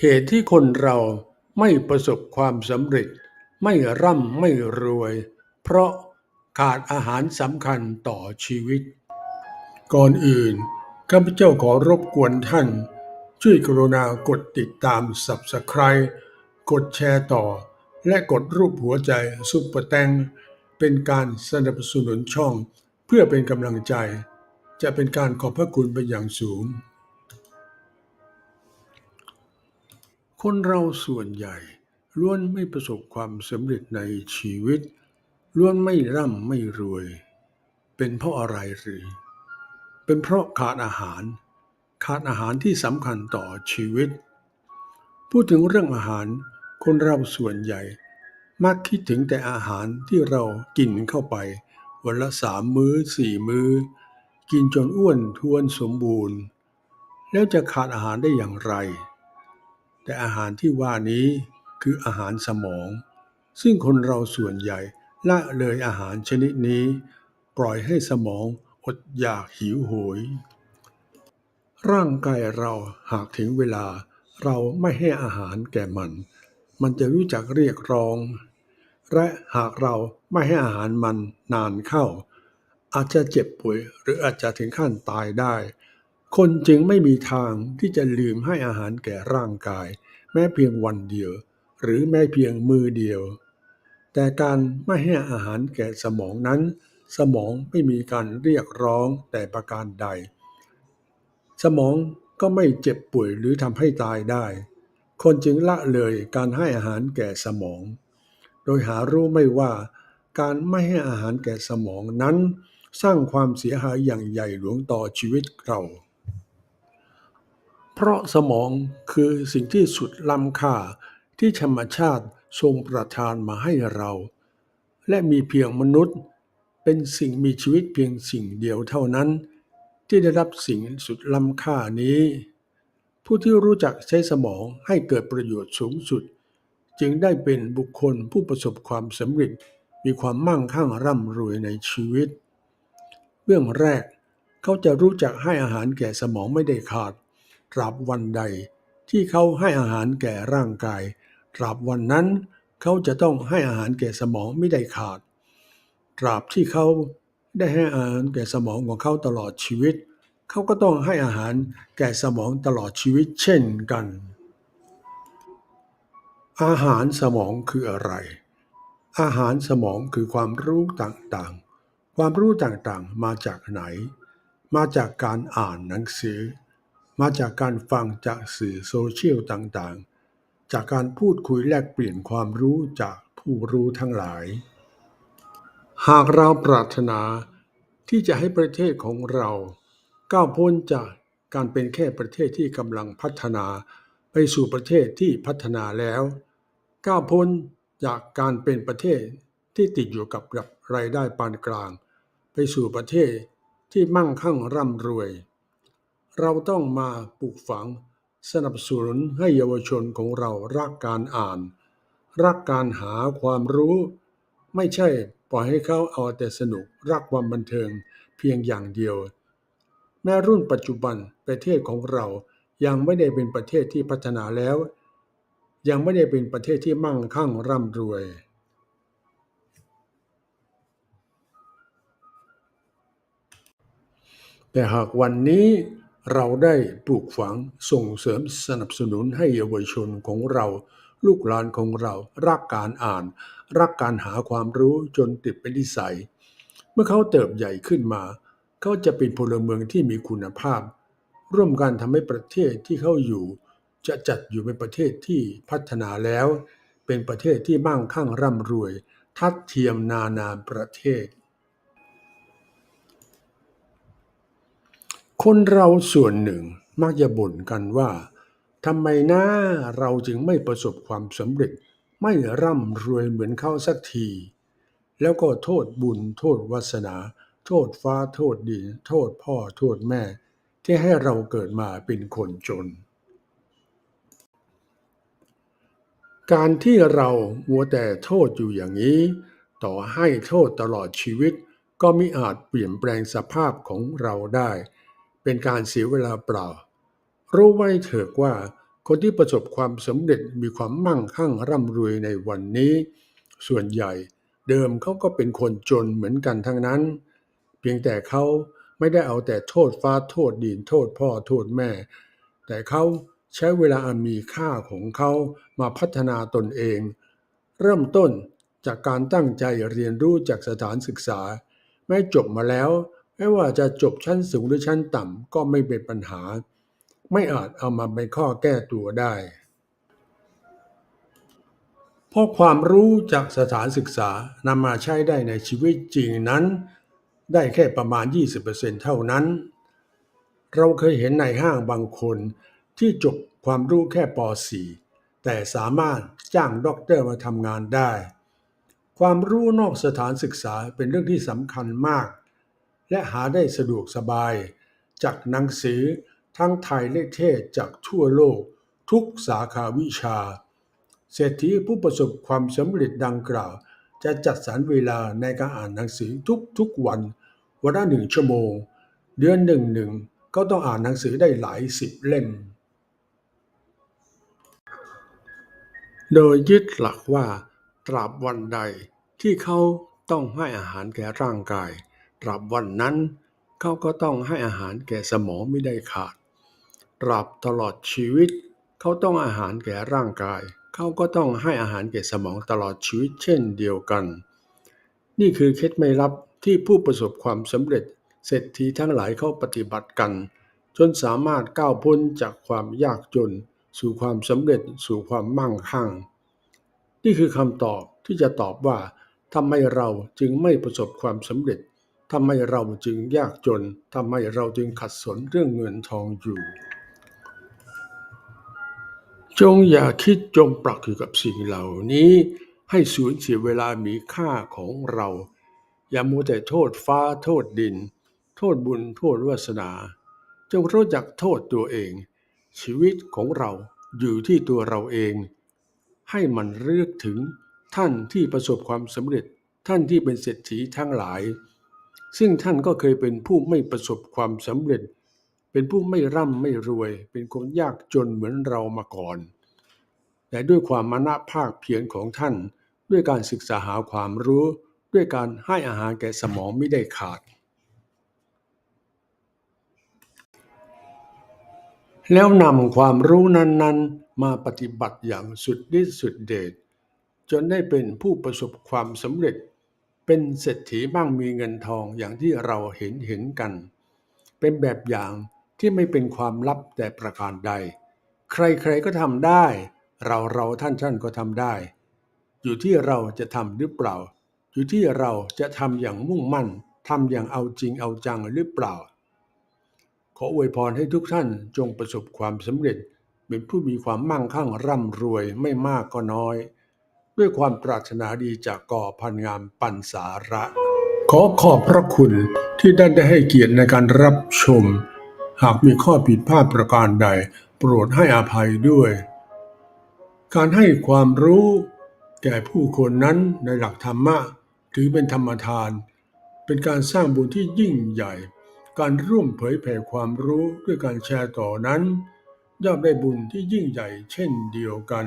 เหตุที่คนเราไม่ประสบความสำเร็จ ไม่ร่ำไม่รวย เพราะขาดอาหารสำคัญต่อชีวิต ก่อนอื่นข้าพเจ้าขอรบกวนท่าน ช่วยกรุณากดติดตาม Subscribe กดแชร์ต่อ และกดรูปหัวใจซุปเปอร์แตงเป็นการสนับสนุนช่อง เพื่อเป็นกำลังใจ จะเป็นการขอบพระคุณเป็นอย่างสูง คนเราส่วนใหญ่ล้วนไม่ประสบความสำเร็จในชีวิต ล้วนไม่ร่ำไม่รวย เป็นเพราะอะไรหรือ เป็นเพราะขาดอาหาร ขาดอาหารที่สำคัญต่อชีวิต พูดถึงเรื่องอาหาร คนเราส่วนใหญ่ มักคิดถึงแต่อาหารที่เรากินเข้าไป วันละสามมื้อสี่มื้อ กินจนอ้วนท้วนสมบูรณ์ แล้วจะขาดอาหารได้อย่างไร แต่อาหารที่ว่านี้คืออาหารสมอง ซึ่งคนเราส่วนใหญ่ละเลยอาหารชนิดนี้ ปล่อยให้สมองอดอยากหิวโหย ร่างกายเราหากถึงเวลาเราไม่ให้อาหารแก่มัน มันจะรู้จักเรียกร้อง และหากเราไม่ให้อาหารมันนานเข้า อาจจะเจ็บป่วยหรืออาจจะถึงขั้นตายได้ คนจึงไม่มีทางที่จะลืมให้อาหารแก่ร่างกาย แม้เพียงวันเดียว หรือแม้เพียงมือเดียว แต่การไม่ให้อาหารแก่สมองนั้น สมองไม่มีการเรียกร้องแต่ประการใด สมองก็ไม่เจ็บป่วยหรือทำให้ตายได้ คนจึงละเลยการให้อาหารแก่สมอง โดยหารู้ไม่ว่าการไม่ให้อาหารแก่สมองนั้น สร้างความเสียหายอย่างใหญ่หลวงต่อชีวิตเรา ราะสมองคือสิ่งที่สุดล้ำค่าที่ธรรมชาติทรงประทานมาให้เรา และมีเพียงมนุษย์ เป็นสิ่งมีชีวิตเพียงสิ่งเดียวเท่านั้น ที่ได้รับสิ่งสุดล้ำค่านี้ ผู้ที่รู้จักใช้สมองให้เกิดประโยชน์สูงสุด จึงได้เป็นบุคคลผู้ประสบความสำเร็จมีความมั่งคั่งร่ำรวยในชีวิตเบื้องแรกเขาจะรู้จักให้อาหารแก่สมองไม่ได้ขาด ตราบวันใด ที่เขาให้อาหารแก่ร่างกาย ตราบวันนั้น เขาจะต้องให้อาหารแก่สมองไม่ได้ขาด ตราบที่เขาได้ให้อาหารแก่สมองของเขาตลอดชีวิต เขาก็ต้องให้อาหารแก่สมองตลอดชีวิตเช่นกัน อาหารสมองคืออะไร อาหารสมองคือความรู้ต่างๆ ความรู้ต่างๆ มาจากไหน มาจากการอ่านหนังสือ มาจากการฟังจากสื่อโซเชียลต่างๆ จากการพูดคุยแลกเปลี่ยนความรู้จากผู้รู้ทั้งหลาย หากเราปรารถนาที่จะให้ประเทศของเราก้าวพ้นจากการเป็นแค่ประเทศที่กำลังพัฒนาไปสู่ประเทศที่พัฒนาแล้วก้าวพ้นจากการเป็นประเทศที่ติดอยู่กับกับรายได้ปานกลาง ไปสู่ประเทศที่มั่งคั่งร่ำรวย เราต้องมาปลูกฝังสนับสนุนให้เยาวชนของเรารักการอ่าน รักการหาความรู้ ไม่ใช่ปล่อยให้เขาเอาแต่สนุกรักความบันเทิงเพียงอย่างเดียว แม้รุ่นปัจจุบันประเทศของเรายังไม่ได้เป็นประเทศที่พัฒนาแล้ว ยังไม่ได้เป็นประเทศที่มั่งคั่งร่ำรวย แต่หากวันนี้ เราได้ปลูกฝังส่งเสริมสนับสนุนให้เยาวชนของเรา ลูกหลานของเรา รักการอ่าน รักการหาความรู้จนติดเป็นนิสัย เมื่อเขาเติบใหญ่ขึ้นมา เขาจะเป็นพลเมืองที่มีคุณภาพ ร่วมกันทำให้ประเทศที่เขาอยู่ จะจัดอยู่เป็นประเทศที่พัฒนาแล้ว เป็นประเทศที่มั่งคั่งร่ำรวย ทัดเทียมนานาประเทศ คนเราส่วนหนึ่งมักจะบ่นกันว่าทำไมนะเราจึงไม่ประสบความสำเร็จ ไม่ร่ำรวยเหมือนเขาสักที แล้วก็โทษบุญ โทษวาสนา โทษฟ้าโทษดิน โทษพ่อโทษแม่ ที่ให้เราเกิดมาเป็นคนจน การที่เรามัวแต่โทษอยู่อย่างนี้ ต่อให้โทษตลอดชีวิต ก็ไมิอาจเปลี่ยนแปลงสภาพของเราได้ เป็นการเสียเวลาเปล่า รู้ไว้เถิดว่าคนที่ประสบความสำเร็จมีความมั่งคั่งร่ำรวยในวันนี้ ส่วนใหญ่เดิมเขาก็เป็นคนจนเหมือนกันทั้งนั้น เพียงแต่เขาไม่ได้เอาแต่โทษฟ้าโทษดินโทษพ่อโทษแม่ แต่เขาใช้เวลาอันมีค่าของเขามาพัฒนาตนเอง เริ่มต้นจากการตั้งใจเรียนรู้จากสถานศึกษา แม้จบมาแล้ว ไม่ว่าจะจบชั้นสูงหรือชั้นต่ำก็ไม่เป็นปัญหา ไม่อาจเอามาเป็นข้อแก้ตัวได้ เพราะความรู้จากสถานศึกษานำมาใช้ได้ในชีวิตจริงนั้น ได้แค่ประมาณ 20%เท่านั้น เราเคยเห็นในห้างบางคนที่จบความรู้แค่ป .4 แต่สามารถจ้างด็อกเตอร์มาทำงานได้ ความรู้นอกสถานศึกษาเป็นเรื่องที่สำคัญมาก และหาได้สะดวกสบาย จากหนังสือทั้งไทยและเทศจากทั่วโลกทุกสาขาวิชา เศรษฐีผู้ประสบความสำเร็จดังกล่าว จะจัดสรรเวลาในการอ่านหนังสือทุกๆวัน วันละหนึ่งชั่วโมง เดือนหนึ่งหนึ่งก็ต้องอ่านหนังสือได้หลายสิบเล่ม โดยยึดหลักว่าตราบวันใดที่เขาต้องให้อาหารแก่ร่างกาย ตราบวันนั้น เขาก็ต้องให้อาหารแก่สมองไม่ได้ขาด ตราบตลอดชีวิต เขาต้องอาหารแก่ร่างกาย เขาก็ต้องให้อาหารแก่สมองตลอดชีวิตเช่นเดียวกัน นี่คือเคล็ดไม่ลับที่ผู้ประสบความสำเร็จเศรษฐีทั้งหลายเขาปฏิบัติกัน จนสามารถก้าวพ้นจากความยากจน สู่ความสำเร็จสู่ความมั่งคั่ง นี่คือคำตอบที่จะตอบว่าทำไมเราจึงไม่ประสบความสำเร็จ ทำไมเราจึงยากจนทำไมเราจึงขัดสนเรื่องเงินทองอยู่ จงอย่าคิดจมปลักอยู่กับสิ่งเหล่านี้ ให้สูญเสียเวลามีค่าของเรา อย่ามัวแต่โทษฟ้าโทษดิน โทษบุญโทษวาสนา จงรู้จักโทษตัวเอง ชีวิตของเราอยู่ที่ตัวเราเอง ให้มันเลือกถึงท่านที่ประสบความสำเร็จท่านที่เป็นเศรษฐีทั้งหลาย ซึ่งท่านก็เคยเป็นผู้ไม่ประสบความสำเร็จ เป็นผู้ไม่ร่ำไม่รวย เป็นคนยากจนเหมือนเรามาก่อน แต่ด้วยความมานะภาคเพียรของท่าน ด้วยการศึกษาหาความรู้ ด้วยการให้อาหารแก่สมองไม่ได้ขาด แล้วนำความรู้นั้น ๆ มาปฏิบัติอย่างสุดฤทธิ์สุดเดชจนได้เป็นผู้ประสบความสำเร็จ เป็นเศรษฐีบ้างมีเงินทองอย่างที่เราเห็นเห็นกัน เป็นแบบอย่างที่ไม่เป็นความลับแต่ประการใด ใครๆก็ทำได้ เราเราท่านท่านก็ทำได้ อยู่ที่เราจะทำหรือเปล่า อยู่ที่เราจะทำอย่างมุ่งมั่นทำอย่างเอาจริงเอาจังหรือเปล่า ขออวยพรให้ทุกท่านจงประสบความสำเร็จ เป็นผู้มีความมั่งคั่งร่ำรวยไม่มากก็น้อย ด้วยความปรารถนาดีจากก่อพันงามปันสาระ ขอขอบพระคุณที่ได้ได้ให้เกียรติในการรับชม หากมีข้อผิดพลาดประการใด โปรดให้อภัยด้วย การให้ความรู้แก่ผู้คนนั้นในหลักธรรมะถือเป็นธรรมทาน เป็นการสร้างบุญที่ยิ่งใหญ่ การร่วมเผยแผ่ความรู้ด้วยการแชร์ต่อนั้นย่อมได้บุญที่ยิ่งใหญ่เช่นเดียวกัน